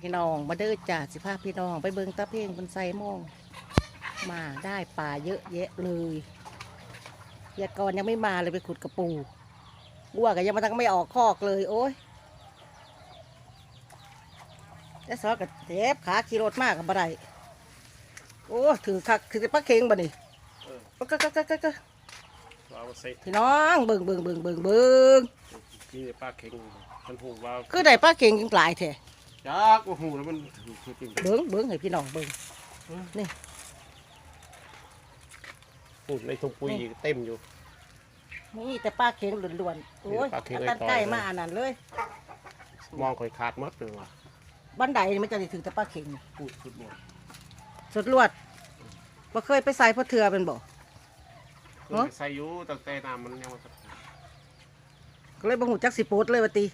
พี่น้อง มาเด้อจ่าสิพาพี่น้อง ไปเบิงตาเพ่งบนไซโมองมาได้ป่าเยอะแยะเลยยากรยังไม่มาเลยไปขุดกระปูบัวก็ยังมาตั้งไม่ออกคอกเลย โอ้ยแต่ซอกับเจ็บขาขี่รถมากกับบ่ได้โอ้ถือคักถือปลาเค็งบ่นี่เออก็ก็ก็ก็ก็เราใส่พี่น้องเบิ่งเบิ่งเบิ่งเบิ่งเบิ่งที่ป้าเข่งมันหูว่าคือได้ปลาเค็งยังหลายแท้ จักว่าหูแล้วมันถือจริงเบิ่งเบิ่งให้พี่น้องเบิ่งหูในถุงปุ๋ยเต็มอยู่นี่แต่ปลาเค็งล้วนๆโอ้ยปลาเค็งตันไอ้ใกล้ต้อยมาอันนั้นเลย มองค่อยขาดหมดเลยว่ะบันไดนี่มันจะได้ถึงแต่ปลาเค็งนี่พูดสุดหมดสุดลวดบ่เคยไปใส่พ่อเถือเป็นบ่เนอะใส่อยู่ตั้งแต่น้ำมันยังมาก็เลยบ่หูจักสิโปดเลยว่าติ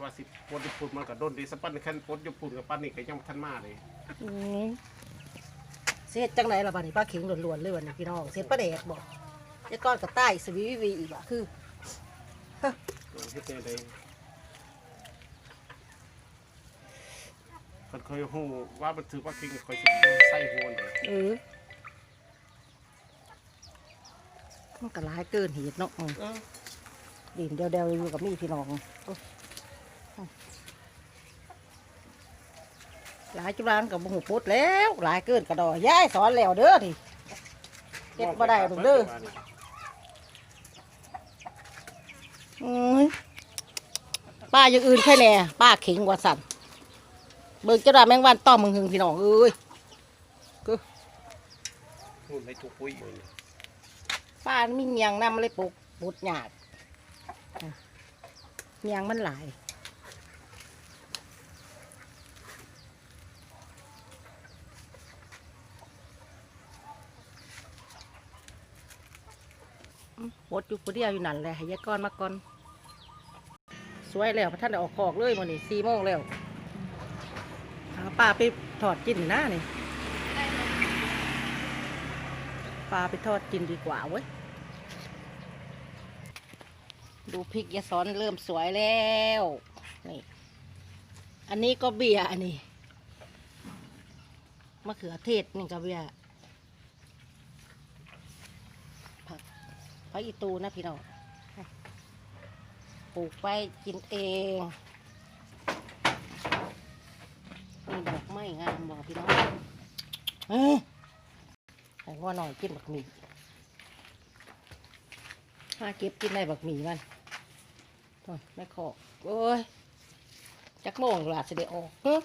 ว่าสิปนญี่ปุ่นมันก็โดนดีสปันแค่ปนญี่ปุ่นกับปั้นนี่ก็ยังทันมาเลยอืมเสียจังไหนล่ะบัดนี้ปลาเค็งล้วนๆเลยวันนี้พี่น้องเสียปลาแดกบ่ยายก้อนกับใต้สวีวีอีกบ่คือเฮ็ดแนวใดคนเคยหูว่ามันถือว่าเข่งคอยสิใส่หัวเลยเออมันก็หลายเกินเหตุเนาะอืมเออดินเดียวๆอยู่กับมีพี่น้องโอ้ย หลายจุฬานกับบ่หูพุดแล้ว หลายเกินกระดอยย้ายสอนแล้วเด้อทีเก็บบ่ได้เบิ่งเด้ออืมป้าอย่างอื่นแค่แน่ป้าเข็งกว่าสั่นเบิ่งเจ้าดาแมงวันต้อมมึงหึงพี่น้องเอ้ยหูในถุงปุ๋ยอยู่นี่ป้ามีเมียงนำเลยปลูกปุดหยาดอะเมียงมันหลาย ดอยู่ผู้เดียวอยู่นั่นแหละให้ยายก้อนมาก่อน สวยแล้วพระท่านได้ออกคอกเลยมันนี่สี่โมงแล้วหาปลาไปทอดกินนะนี่ปลาไปทอดกินดีกว่าเว้ยดูพริกยาซ้อนเริ่มสวยแล้วนี่อันนี้ก็เบียร์อันนี้มะเขือเทศนี่ก็เบียร์ผัก ผักอีตูนะพี่น้องปลูกไปกินเองนี่ดอกไม้งามบอกพี่น้องเอ้ยแต่ว่าหน่อยกินบักหมี่ถ้าเก็บกินได้บักหมี่มันโอ้ยไม่ขอโอ้ยจักโมงหลาจะได้ออกเฮ้ย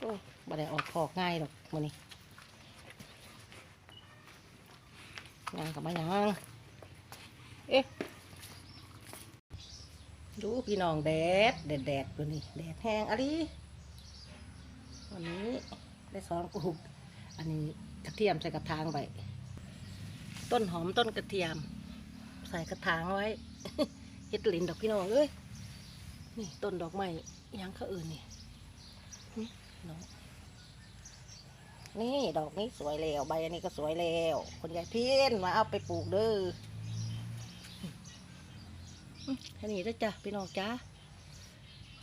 โอ้ยบ่ได้ออกคอกง่ายหรอกมื้อนี้ งานกับมายังเอ๊ะดูพี่น้องแดดแดดแดดตัวนี้แดดแห้งอะไรวันนี้ได้สองกลุ่มอันนี้กระเทียมใส่กระถางไว้ต้นหอมต้นกระเทียม ใส่กระถางไว้เฮ็ดลินดอกพี่น้องเอ้ยนี่ต้นดอกไม้ยังเขาอื่นนี่นี่น้อง นี่ดอกนี้สวยแล้ว ใบอันนี้ก็สวยแล้วคนยายเพี้ยนมาเอาไปปลูกเด้อแค่นี้เด้จ้ะพี่น้องจ้า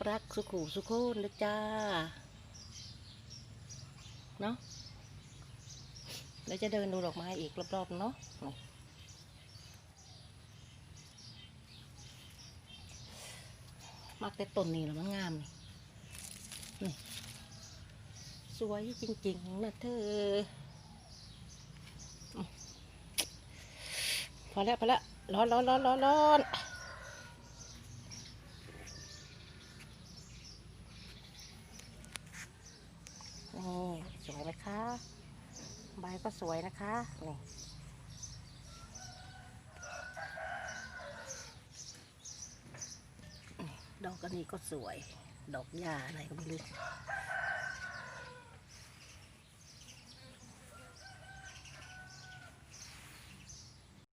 รักสุขุสุขนเด้อจ้าเนาะเดี๋ยวจะเดินดูดอกไม้อีกรอบๆเนาะมักแต่ต้นนี้แล้วมันงามนี่ สวยจริงๆนะเธอ พอแล้วพอแล้วร้อนร้อนร้อนร้อนร้อนนี่สวยไหมคะ ใบก็สวยนะคะนี่นี่ดอกอันนี้ก็สวย ดอกหญ้าอะไรก็ไม่รู้